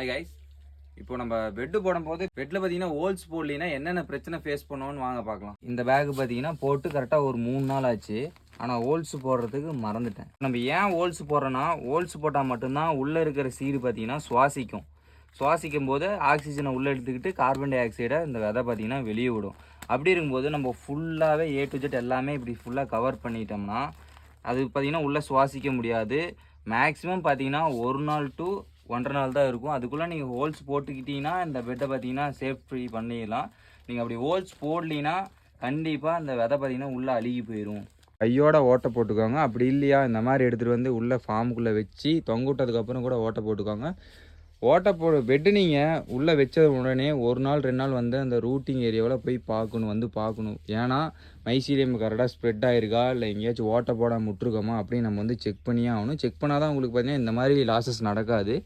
Hi guys இப்போ நம்ம bed போடும்போது பெட்டில் பார்த்தீங்கன்னா ஹோல்ஸ் போடலினா என்னென்ன பிரச்சனை ஃபேஸ் பண்ணுவோன்னு வாங்க பார்க்கலாம். இந்த பேக் பார்த்தீங்கன்னா போட்டு கரெக்டாக ஒரு மூணு நாள் ஆச்சு. ஆனால் ஹோல்ஸ் போடுறதுக்கு மறந்துட்டேன். நம்ம ஏன் ஹோல்ஸ் போடுறோன்னா ஹோல்ஸ் போட்டால் மட்டும்தான் உள்ளே இருக்கிற சீடு பார்த்தீங்கன்னா சுவாசிக்கும். சுவாசிக்கும் போது ஆக்சிஜனை உள்ளே எடுத்துக்கிட்டு கார்பன் டை ஆக்சைடை இந்த விதை பார்த்தீங்கன்னா வெளியே விடும். அப்படி இருக்கும்போது நம்ம ஃபுல்லாகவே ஏ டு ஜெட் எல்லாமே இப்படி ஃபுல்லாக கவர் பண்ணிட்டோம்னா அது பார்த்தீங்கன்னா உள்ளே சுவாசிக்க முடியாது. மேக்ஸிமம் பார்த்தீங்கன்னா ஒரு நாள் டு ஒன்றரை நாள் தான் இருக்கும். அதுக்குள்ளே நீங்கள் ஹோல்ஸ் போட்டுக்கிட்டீங்கன்னா இந்த பெட்டை பார்த்தீங்கன்னா சேஃப்டி பண்ணிடலாம். நீங்கள் அப்படி ஹோல்ஸ் போடலினா கண்டிப்பாக அந்த விதை பார்த்தீங்கன்னா உள்ளே அழுகி போயிடும் கையோட ஓட்டை போட்டுக்கோங்க. அப்படி இல்லையா இந்த மாதிரி எடுத்துகிட்டு வந்து உள்ளே ஃபார்முக்குள்ளே வச்சு தொங்குட்டதுக்கப்புறம் கூட ஓட்டை போட்டுக்கோங்க. ஓட்டை போ பெட்டு நீங்கள் உள்ளே வச்சது உடனே ஒரு நாள் ரெண்டு நாள் வந்து அந்த ரூட்டிங் ஏரியாவில் போய் பார்க்கணும் வந்து பார்க்கணும். ஏன்னா மைசீரியம் கரெக்டாக ஸ்ப்ரெட் ஆயிருக்கா? இல்லை எங்கேயாச்சும் ஓட்டை போடாமல் விட்ருக்கோமா அப்படின்னு நம்ம வந்து செக் பண்ணியே ஆகணும். செக் பண்ணால் தான் உங்களுக்கு பார்த்தீங்கன்னா இந்த மாதிரி லாசஸ் நடக்காது.